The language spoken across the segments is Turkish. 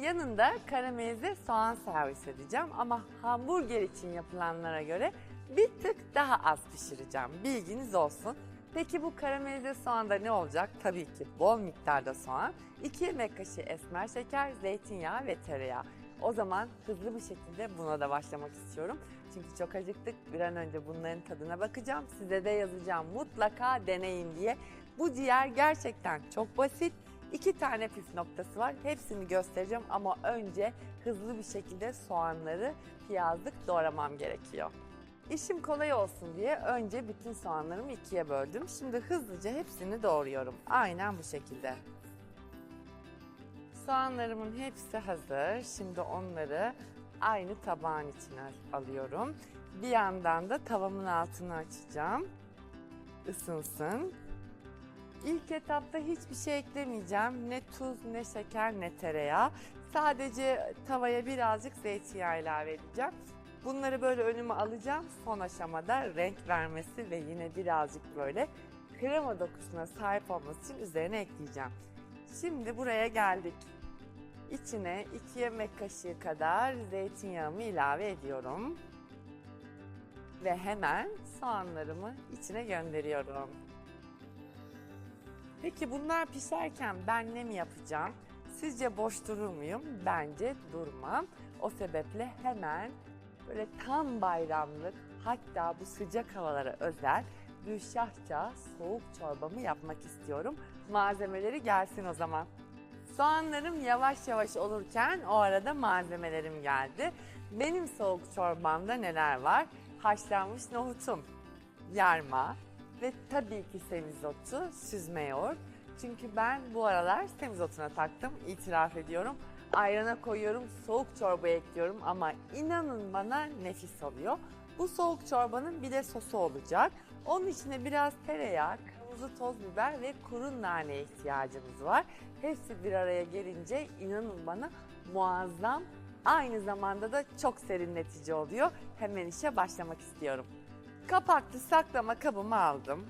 yanında karamelize soğan servis edeceğim ama hamburger için yapılanlara göre bir tık daha az pişireceğim. Bilginiz olsun. Peki bu karamelize soğanda ne olacak? Tabii ki bol miktarda soğan, 2 yemek kaşığı esmer şeker, zeytinyağı ve tereyağı. O zaman hızlı bir şekilde buna da başlamak istiyorum. Çünkü çok acıktık. Bir an önce bunların tadına bakacağım. Size de yazacağım. Mutlaka deneyin diye. Bu ciğer gerçekten çok basit. İki tane püf noktası var. Hepsini göstereceğim ama önce hızlı bir şekilde soğanları piyazlık doğramam gerekiyor. İşim kolay olsun diye önce bütün soğanlarımı ikiye böldüm. Şimdi hızlıca hepsini doğruyorum. Aynen bu şekilde. Soğanlarımın hepsi hazır. Şimdi onları aynı tabağın içine alıyorum. Bir yandan da tavamın altını açacağım. Isınsın. İlk etapta hiçbir şey eklemeyeceğim. Ne tuz, ne şeker, ne tereyağı. Sadece tavaya birazcık zeytinyağı ilave edeceğim. Bunları böyle önüme alacağım. Son aşamada renk vermesi ve yine birazcık böyle krema dokusuna sahip olması için üzerine ekleyeceğim. Şimdi buraya geldik. İçine 2 yemek kaşığı kadar zeytinyağımı ilave ediyorum. Ve hemen soğanlarımı içine gönderiyorum. Peki bunlar pişerken ben ne mi yapacağım? Sizce boş durur muyum? Bence durmam. O sebeple hemen böyle tam bayramlık hatta bu sıcak havalara özel Gülşahça soğuk çorbamı yapmak istiyorum. Malzemeleri gelsin o zaman. Soğanlarım yavaş yavaş olurken o arada malzemelerim geldi. Benim soğuk çorbamda neler var? Haşlanmış nohutum, yarma ve tabii ki semizotu, süzme yoğurt. Çünkü ben bu aralar semizotuna taktım, itiraf ediyorum. Ayrana koyuyorum, soğuk çorbaya ekliyorum ama inanın bana nefis oluyor. Bu soğuk çorbanın bir de sosu olacak. Onun içine biraz tereyağı, kırmızı toz biber ve kuru nane ihtiyacımız var. Hepsi bir araya gelince inanın bana muazzam, aynı zamanda da çok serinletici oluyor. Hemen işe başlamak istiyorum. Kapaklı saklama kabımı aldım.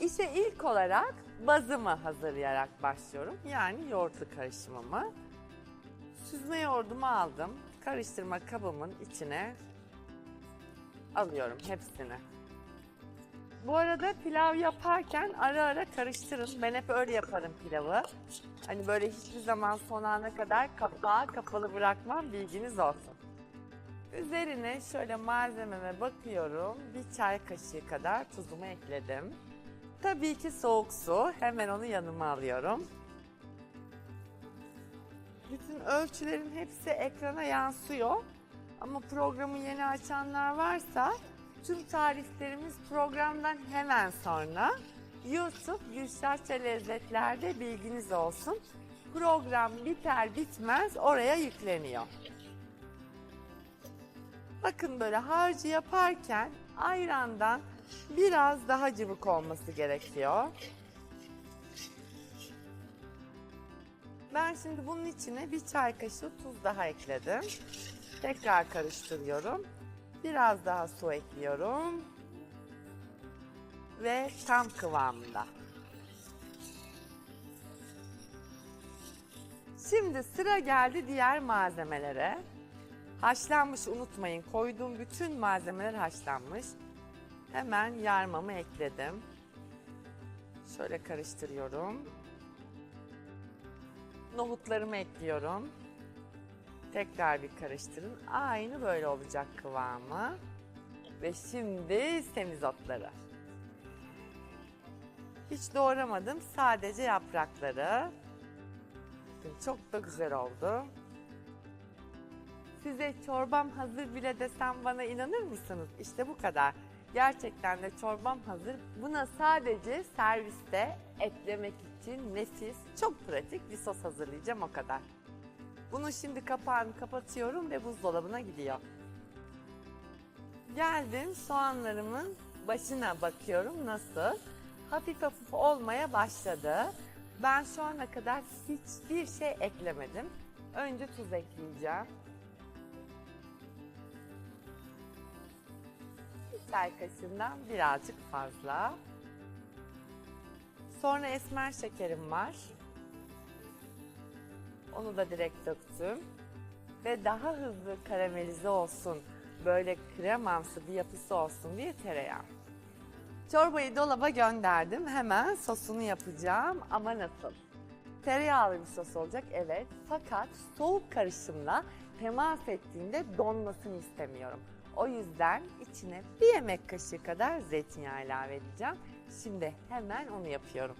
İşe ilk olarak bazımı hazırlayarak başlıyorum. Yani yoğurtlu karışımımı. Süzme yoğurdumu aldım. Karıştırma kabımın içine alıyorum hepsini. Bu arada pilav yaparken ara ara karıştırın. Ben hep öyle yaparım pilavı. Hani böyle hiçbir zaman son ana kadar kapağı kapalı bırakmam bilginiz olsun. Üzerine şöyle malzememe bakıyorum. Bir çay kaşığı kadar tuzumu ekledim. Tabii ki soğuk su. Hemen onu yanıma alıyorum. Bütün ölçülerin hepsi ekrana yansıyor. Ama programı yeni açanlar varsa tüm tariflerimiz programdan hemen sonra YouTube Gülşahça Lezzetler'de bilginiz olsun. Program biter bitmez oraya yükleniyor. Bakın böyle harcı yaparken ayrandan biraz daha cıvık olması gerekiyor. Ben şimdi bunun içine bir çay kaşığı tuz daha ekledim. Tekrar karıştırıyorum. Biraz daha su ekliyorum. Ve tam kıvamında. Şimdi sıra geldi diğer malzemelere. Haşlanmış unutmayın. Koyduğum bütün malzemeler haşlanmış. Hemen yarmamı ekledim. Şöyle karıştırıyorum. Nohutlarımı ekliyorum. Tekrar bir karıştırın. Aynı böyle olacak kıvamı. Ve şimdi semizotları. Hiç doğramadım. Sadece yaprakları. Çok da güzel oldu. Size çorbam hazır bile desem bana inanır mısınız? İşte bu kadar. Gerçekten de çorbam hazır. Buna sadece serviste eklemek için nefis, çok pratik bir sos hazırlayacağım o kadar. Bunu şimdi kapağını kapatıyorum ve buzdolabına gidiyor. Geldim soğanlarımın başına bakıyorum nasıl. Hafif hafif olmaya başladı. Ben şu ana kadar hiçbir şey eklemedim. Önce tuz ekleyeceğim. Kaşığından birazcık fazla. Sonra esmer şekerim var. Onu da direkt döktüm. Ve daha hızlı karamelize olsun, böyle kremamsı bir yapısı olsun diye tereyağı. Çorbayı dolaba gönderdim. Hemen sosunu yapacağım ama nasıl? Tereyağlı bir sos olacak evet. Fakat soğuk karışımla temas ettiğinde donmasını istemiyorum. O yüzden içine bir yemek kaşığı kadar zeytinyağı ilave edeceğim. Şimdi hemen onu yapıyorum.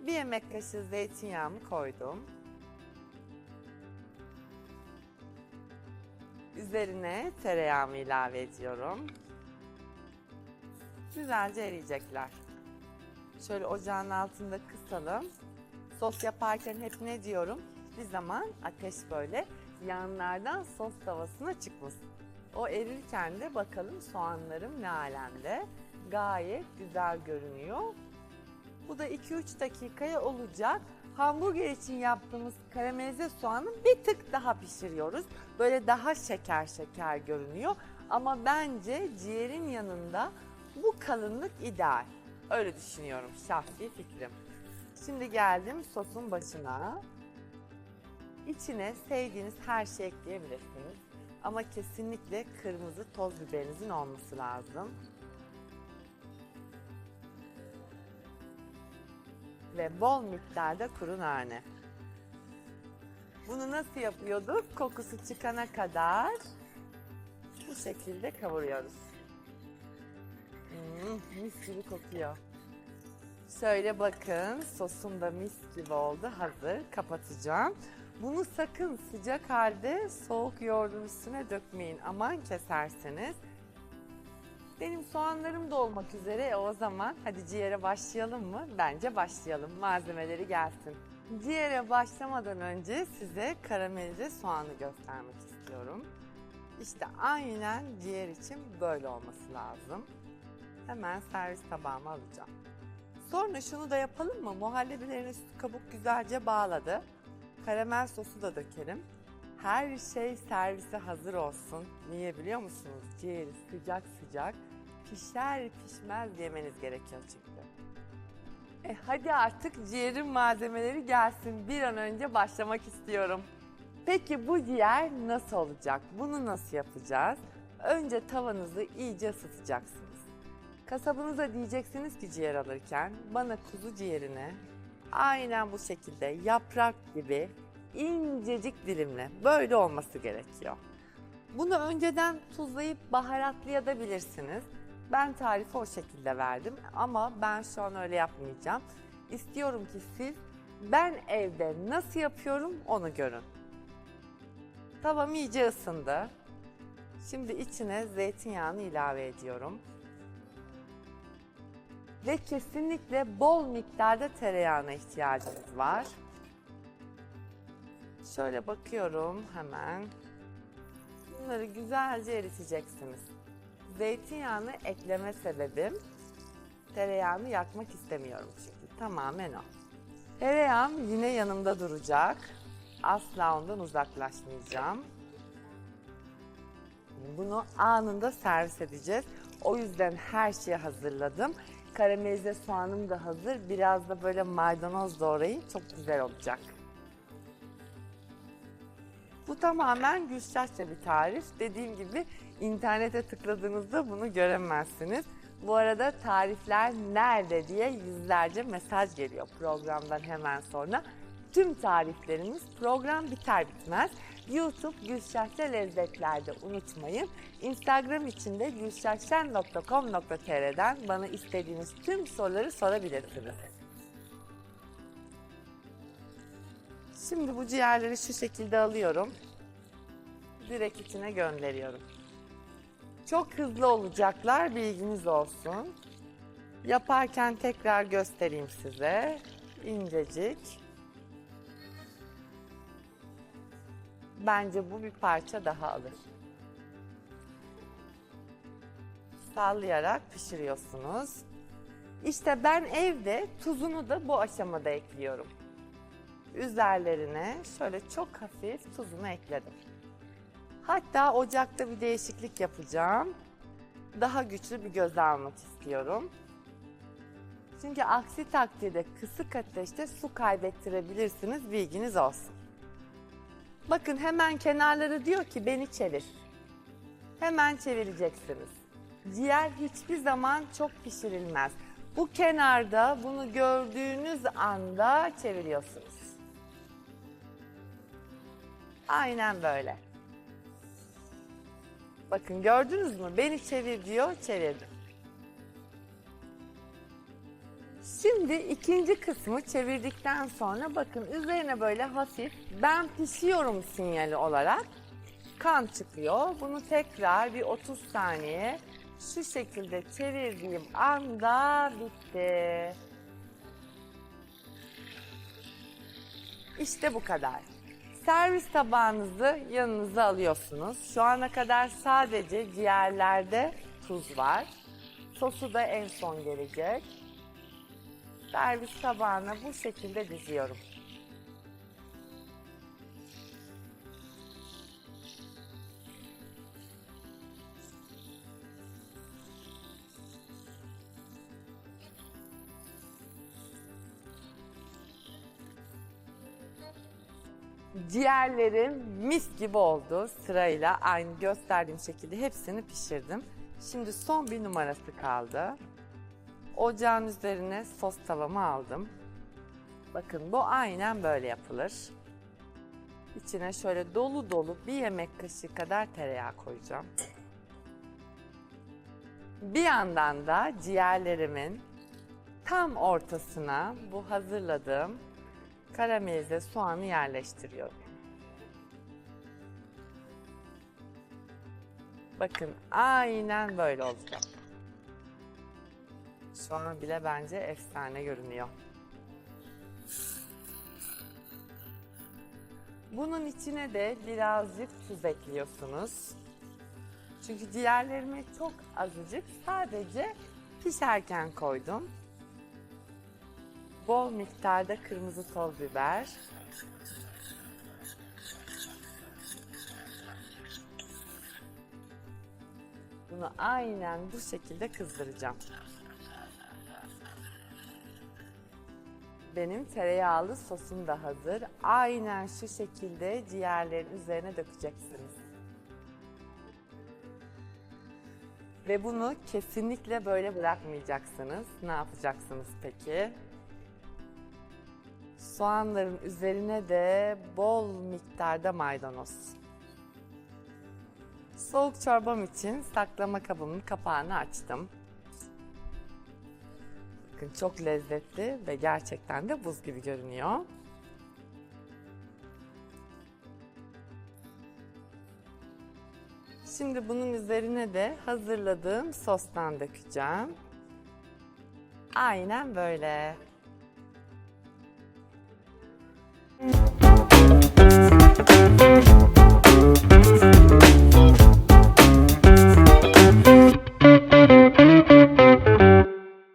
Bir yemek kaşığı zeytinyağımı koydum. Üzerine tereyağımı ilave ediyorum. Güzelce eriyecekler. Şöyle ocağın altında kısalım. Sos yaparken hep ne diyorum? Bir zaman ateş böyle yanlardan sos tavasına çıkmasın. O erirken de bakalım soğanlarım ne alemde. Gayet güzel görünüyor. Bu da 2-3 dakikaya olacak. Hamburger için yaptığımız karamelize soğanı bir tık daha pişiriyoruz. Böyle daha şeker şeker görünüyor. Ama bence ciğerin yanında bu kalınlık ideal. Öyle düşünüyorum şahsi fikrim. Şimdi geldim sosun başına. İçine sevdiğiniz her şey ekleyebilirsiniz. Ama kesinlikle kırmızı toz biberinizin olması lazım. Ve bol miktarda kuru nane. Bunu nasıl yapıyorduk? Kokusu çıkana kadar bu şekilde kavuruyoruz. Hmm, mis gibi kokuyor. Şöyle bakın sosum da mis gibi oldu hazır kapatacağım. Bunu sakın sıcak halde soğuk yoğurdun üstüne dökmeyin aman keserseniz. Benim soğanlarım da olmak üzere E, o zaman hadi ciğere başlayalım mı? Bence başlayalım malzemeleri gelsin. Ciğere başlamadan önce size karamelize soğanı göstermek istiyorum. İşte aynen ciğer için böyle olması lazım. Hemen servis tabağıma alacağım. Sonra şunu da yapalım mı? Muhallebilerin üstü kabuk güzelce bağladı. Karamel sosu da dökelim. Her şey servise hazır olsun. Niye biliyor musunuz? Ciğeri sıcak sıcak pişer pişmez yemeniz gerekiyor çünkü. E hadi artık ciğerin malzemeleri gelsin. Bir an önce başlamak istiyorum. Peki bu ciğer nasıl olacak? Bunu nasıl yapacağız? Önce tavanızı iyice ısıtacaksınız. Kasabınıza diyeceksiniz ki ciğer alırken bana kuzu ciğerini aynen bu şekilde yaprak gibi incecik dilimle böyle olması gerekiyor. Bunu önceden tuzlayıp baharatlayabilirsiniz. Ben tarifi o şekilde verdim ama ben şu an öyle yapmayacağım. İstiyorum ki siz ben evde nasıl yapıyorum onu görün. Tavam iyice ısındı. Şimdi içine zeytinyağını ilave ediyorum. Ve kesinlikle bol miktarda tereyağına ihtiyacımız var. Şöyle bakıyorum hemen. Bunları güzelce eriteceksiniz. Zeytinyağını ekleme sebebim tereyağını yakmak istemiyorum çünkü. Tamamen o. Tereyağım yine yanımda duracak. Asla ondan uzaklaşmayacağım. Bunu anında servis edeceğiz. O yüzden her şeyi hazırladım. Karamelize soğanım da hazır. Biraz da böyle maydanoz doğrayın. Çok güzel olacak. Bu tamamen Gülşahça bir tarif. Dediğim gibi internete tıkladığınızda bunu göremezsiniz. Bu arada tarifler nerede diye yüzlerce mesaj geliyor programdan hemen sonra. Tüm tariflerimiz program biter bitmez YouTube Gülşahça Lezzetler'de unutmayın. Instagram için de gülşahşen.com.tr'den bana istediğiniz tüm soruları sorabilirsiniz. Şimdi bu ciğerleri şu şekilde alıyorum. Direkt içine gönderiyorum. Çok hızlı olacaklar bilginiz olsun. Yaparken tekrar göstereyim size. İncecik. Bence bu bir parça daha alır. Sallayarak pişiriyorsunuz. İşte ben evde tuzunu da bu aşamada ekliyorum. Üzerlerine şöyle çok hafif tuzunu ekledim. Hatta ocakta bir değişiklik yapacağım. Daha güçlü bir göz almak istiyorum. Çünkü aksi takdirde kısık ateşte su kaybettirebilirsiniz bilginiz olsun. Bakın hemen kenarları diyor ki beni çevir. Hemen çevireceksiniz. Ciğer hiçbir zaman çok pişirilmez. Bu kenarda bunu gördüğünüz anda çeviriyorsunuz. Aynen böyle. Bakın gördünüz mü? Beni çevir diyor, çevirdim. Şimdi ikinci kısmı çevirdikten sonra bakın üzerine böyle hafif ben pişiyorum sinyali olarak kan çıkıyor. Bunu tekrar bir 30 saniye şu şekilde çevirdiğim anda bitti. İşte bu kadar. Servis tabağınızı yanınıza alıyorsunuz. Şu ana kadar sadece ciğerlerde tuz var. Sosu da en son gelecek. Servis tabağına bu şekilde diziyorum. Ciğerlerim mis gibi oldu. Sırayla aynı gösterdiğim şekilde hepsini pişirdim. Şimdi son bir numarası kaldı. Ocağın üzerine sos tavamı aldım. Bakın bu aynen böyle yapılır. İçine şöyle dolu dolu bir yemek kaşığı kadar tereyağı koyacağım. Bir yandan da ciğerlerimin tam ortasına bu hazırladığım karamelize soğanı yerleştiriyorum. Bakın aynen böyle olacak. Şu an bile bence efsane görünüyor. Bunun içine de birazcık tuz ekliyorsunuz. Çünkü diğerlerime çok azıcık sadece pişerken koydum. Bol miktarda kırmızı toz biber. Bunu aynen bu şekilde kızdıracağım. Benim tereyağlı sosum da hazır. Aynen şu şekilde ciğerlerin üzerine dökeceksiniz. Ve bunu kesinlikle böyle bırakmayacaksınız. Ne yapacaksınız peki? Soğanların üzerine de bol miktarda maydanoz. Soğuk çorbam için saklama kabımın kapağını açtım. Bakın çok lezzetli ve gerçekten de buz gibi görünüyor. Şimdi bunun üzerine de hazırladığım sostan dökeceğim. Aynen böyle.